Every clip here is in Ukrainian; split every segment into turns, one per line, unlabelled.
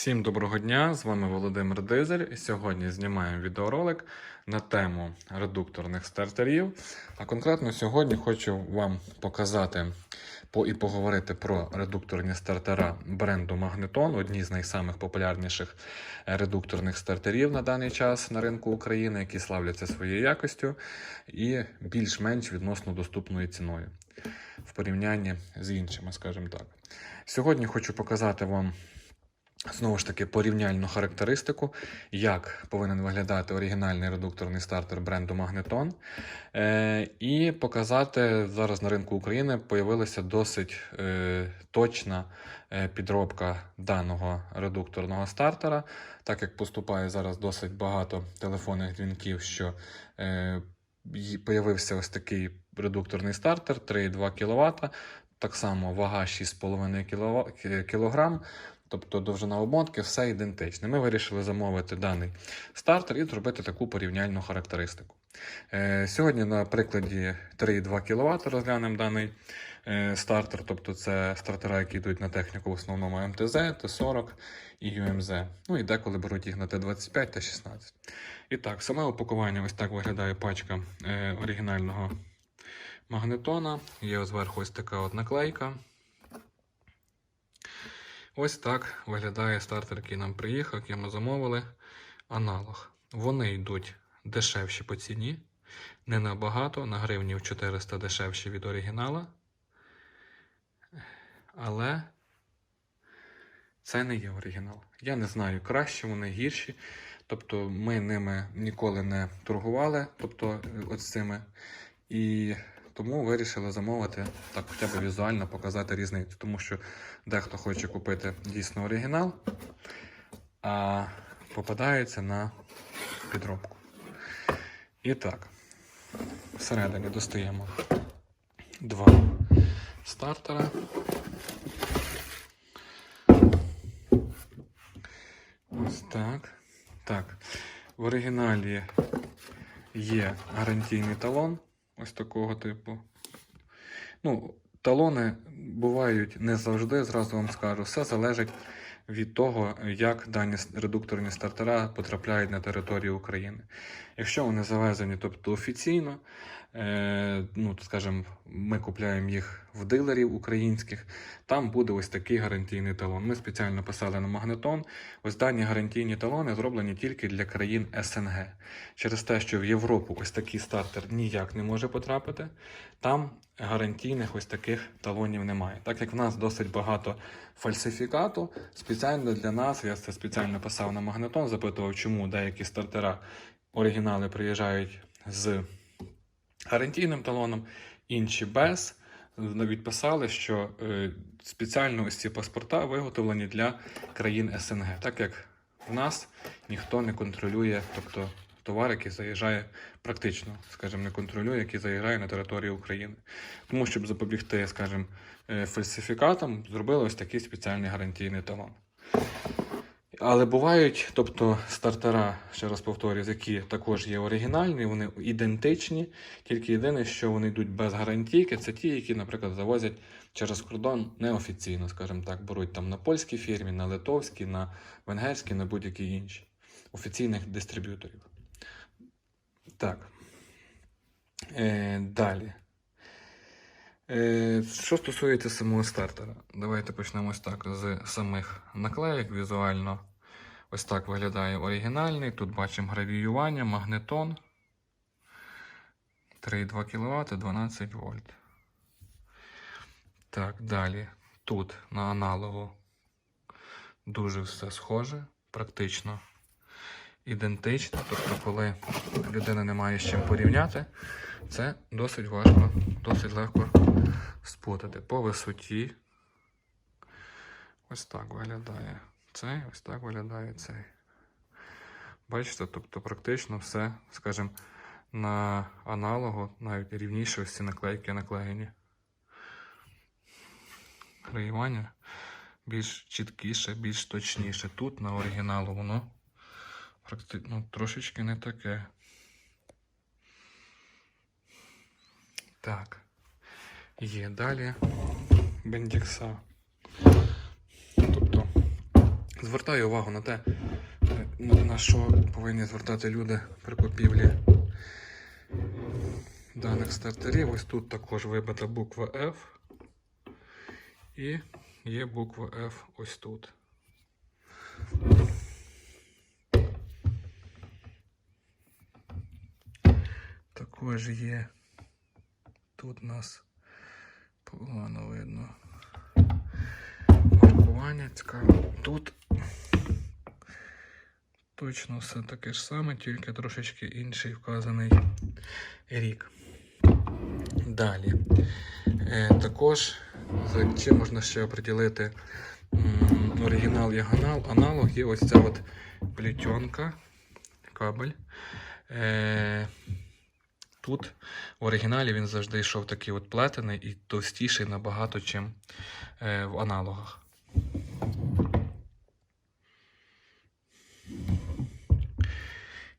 Всім доброго дня! З вами Володимир Дизель. Сьогодні знімаємо відеоролик на тему редукторних стартерів. А конкретно сьогодні хочу вам показати по і поговорити про редукторні стартера бренду Magneton, одні з найсамих популярніших е, редукторних стартерів на даний час на ринку України, які славляться своєю якостю і більш-менш відносно доступною ціною в порівнянні з іншими, скажімо так. Сьогодні хочу показати вам Знову ж таки, порівняльну характеристику, як повинен виглядати оригінальний редукторний стартер бренду Magneton. Е, і показати зараз на ринку України появилася досить е, точна е, підробка даного редукторного стартера, так як поступає зараз досить багато телефонних дзвінків, що е, появився ось такий редукторний стартер 3,2 кВт, так само вага 6,5 кг. Тобто довжина обмотки, все ідентичне. Ми вирішили замовити даний стартер і зробити таку порівняльну характеристику. Е, сьогодні на прикладі 3,2 кВт розглянемо даний е, стартер, тобто це стартера, які йдуть на техніку в основному МТЗ, Т40 і UMZ. Ну і деколи беруть їх на Т25 та 16. І так, саме упакування ось так виглядає пачка е, оригінального магнетона. Є зверху ось така от наклейка. Ось так виглядає стартер, який нам приїхав, який ми замовили. Аналог. Вони йдуть дешевші по ціні. Не набагато, на гривнів 400 дешевші від оригінала. Але це не є оригінал. Я не знаю, краще вони гірші. Тобто ми ними ніколи не торгували, тобто от з цими. І тому вирішили замовити так хоча б візуально показати різницю. Тому що дехто хоче купити дійсно оригінал, а попадається на підробку. І так, всередині достаємо два стартера. Ось так. Так. В оригіналі є гарантійний талон ось такого типу. Ну, талони бувають не завжди, зразу вам скажу. Все залежить від того, як дані редукторні стартера потрапляють на територію України. Якщо вони завезені, тобто офіційно, ну, скажімо, ми купляємо їх в дилерів українських, там буде ось такий гарантійний талон. Ми спеціально писали на магнетон. Ось дані гарантійні талони зроблені тільки для країн СНГ. Через те, що в Європу ось такий стартер ніяк не може потрапити, там гарантійних ось таких талонів немає. Так як в нас досить багато фальсифікату, спеціально для нас, я це спеціально писав на магнетон, запитував, чому деякі стартера оригінали приїжджають з гарантійним талоном, інші без. Навіть писали, що е, спеціально ось ці паспорта виготовлені для країн СНГ, так як в нас ніхто не контролює, тобто товар, який заїжджає практично, скажімо, не контролює, який заїжджає на територію України. Тому, щоб запобігти, скажімо, е, фальсифікатам, зробили ось такий спеціальний гарантійний талон. Але бувають, тобто стартера, ще раз повторюю, які також є оригінальні, вони ідентичні, тільки єдине, що вони йдуть без гарантійки, це ті, які, наприклад, завозять через кордон неофіційно, скажімо так, беруть там на польській фірмі, на литовській, на венгерській, на будь-які інші офіційних дистриб'юторів. Так. Е, далі. Е, що стосується самого стартера, давайте почнемо так з самих наклеїк візуально. Ось так виглядає оригінальний. Тут бачимо гравіювання, магнетон. 3,2 кВт, 12 вольт. Так, далі. Тут на аналогу дуже все схоже, практично ідентично. Тобто, коли людина не має з чим порівняти, це досить важко, досить легко спутати. По висоті. Ось так виглядає цей, ось так виглядає цей. Бачите, тобто практично все, скажімо, на аналогу навіть рівніше ось ці наклейки наклеєні. Гравіювання більш чіткіше, більш точніше. Тут на оригіналу воно практи... ну, трошечки не таке. Так. Є далі бендікса. Звертаю увагу на те, на що повинні звертати люди при купівлі даних стартерів. Ось тут також вибита буква F. І є буква F ось тут. Також є. Тут у нас погано видно. Маркування цікаво. Тут точно все таке ж саме, тільки трошечки інший вказаний рік. Далі. Е, також за чим можна ще оприділити оригінал і аналог, є ось ця от плетенка, кабель. Е, тут в оригіналі він завжди йшов такий от плетений і товстіший набагато, чим е, в аналогах.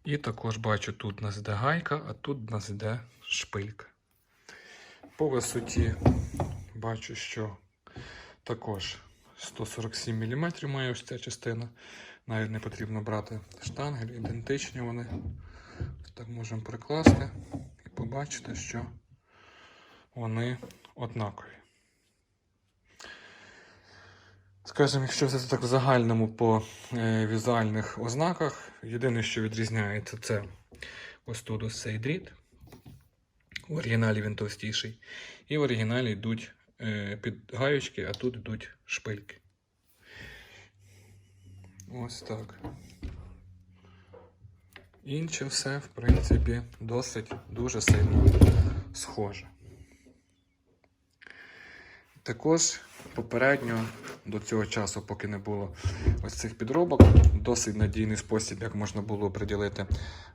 І також бачу, тут у нас йде гайка, а тут у нас йде шпилька. По висоті бачу, що також 147 мм має ось ця частина. Навіть не потрібно брати штангель, ідентичні вони. Так можемо прикласти і побачити, що вони однакові. Скажімо, якщо взяти так в загальному по е, візуальних ознаках, єдине, що відрізняється, це ось тут ось цей дріт. В оригіналі він товстіший. І в оригіналі йдуть е, під гаючки, а тут йдуть шпильки. Ось так. Інше все, в принципі, досить дуже сильно схоже. Також попередньо до цього часу, поки не було ось цих підробок, досить надійний спосіб, як можна було приділити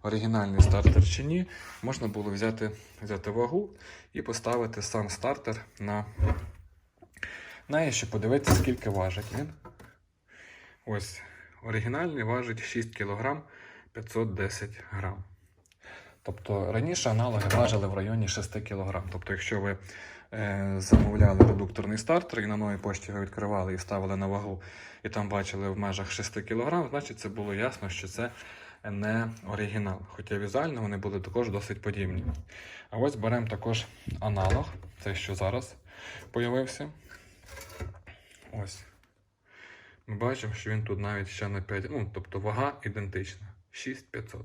оригінальний стартер чи ні, можна було взяти, взяти вагу і поставити сам стартер на неї, щоб подивитися, скільки важить він. Ось оригінальний важить 6 кг 510 грам. Тобто раніше аналоги важили в районі 6 кг. Тобто, якщо ви замовляли редукторний стартер і на новій пошті його відкривали і ставили на вагу, і там бачили в межах 6 кг, значить це було ясно, що це не оригінал. Хоча візуально вони були також досить подібні. А ось беремо також аналог, це що зараз появився. Ось. Ми бачимо, що він тут навіть ще на 5, ну, тобто вага ідентична. 6500.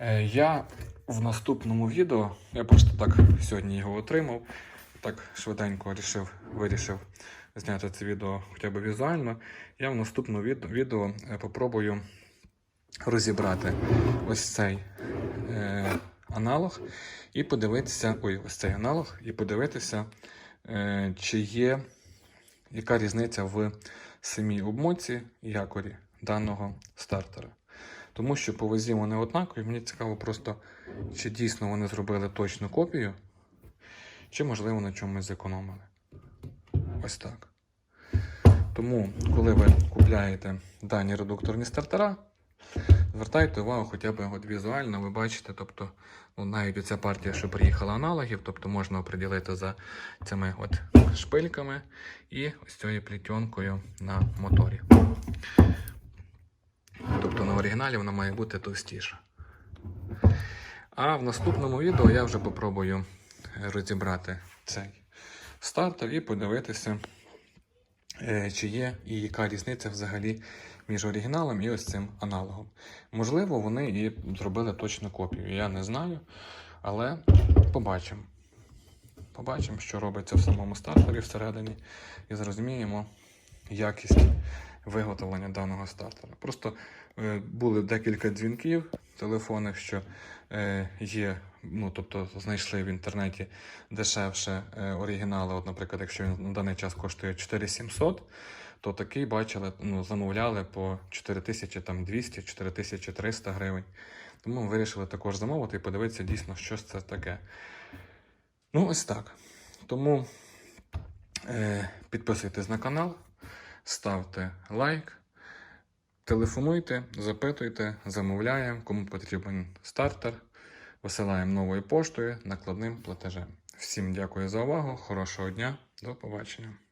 Е, Я в наступному відео, я просто так сьогодні його отримав, так швиденько рішив, вирішив зняти це відео хоча б візуально. Я в наступному відео е, попробую розібрати ось цей е, аналог і подивитися, ой, ось цей аналог, і подивитися, е, чи є яка різниця в самій обмотці і якорі даного стартера. Тому що по вазі вони однакові. Мені цікаво просто, чи дійсно вони зробили точну копію, чи, можливо, на чомусь зекономили. Ось так. Тому, коли ви купляєте дані редукторні стартера, звертайте увагу хоча б от візуально, ви бачите, тобто, ну, навіть оця партія, що приїхала аналогів, тобто можна оприділити за цими от шпильками і ось цією плітьонкою на моторі. Тобто на оригіналі вона має бути товстіша. А в наступному відео я вже попробую розібрати цей стартер і подивитися, е, чи є і яка різниця взагалі між оригіналом і ось цим аналогом. Можливо, вони і зробили точну копію. Я не знаю, але побачимо. Побачимо, що робиться в самому стартері всередині, і зрозуміємо якість виготовлення даного стартера. Просто е, були декілька дзвінків телефонних, що е, є, ну тобто знайшли в інтернеті дешевше е, оригінали. От, наприклад, якщо він на даний час коштує 4700, то такий бачили, ну, замовляли по 4200, 4300 гривень. Тому ми вирішили також замовити і подивитися дійсно, що ж це таке. Ну, ось так. Тому е, підписуйтесь на канал, ставте лайк, телефонуйте, запитуйте, замовляємо, кому потрібен стартер. Висилаємо новою поштою накладним платежем. Всім дякую за увагу, хорошого дня, до побачення.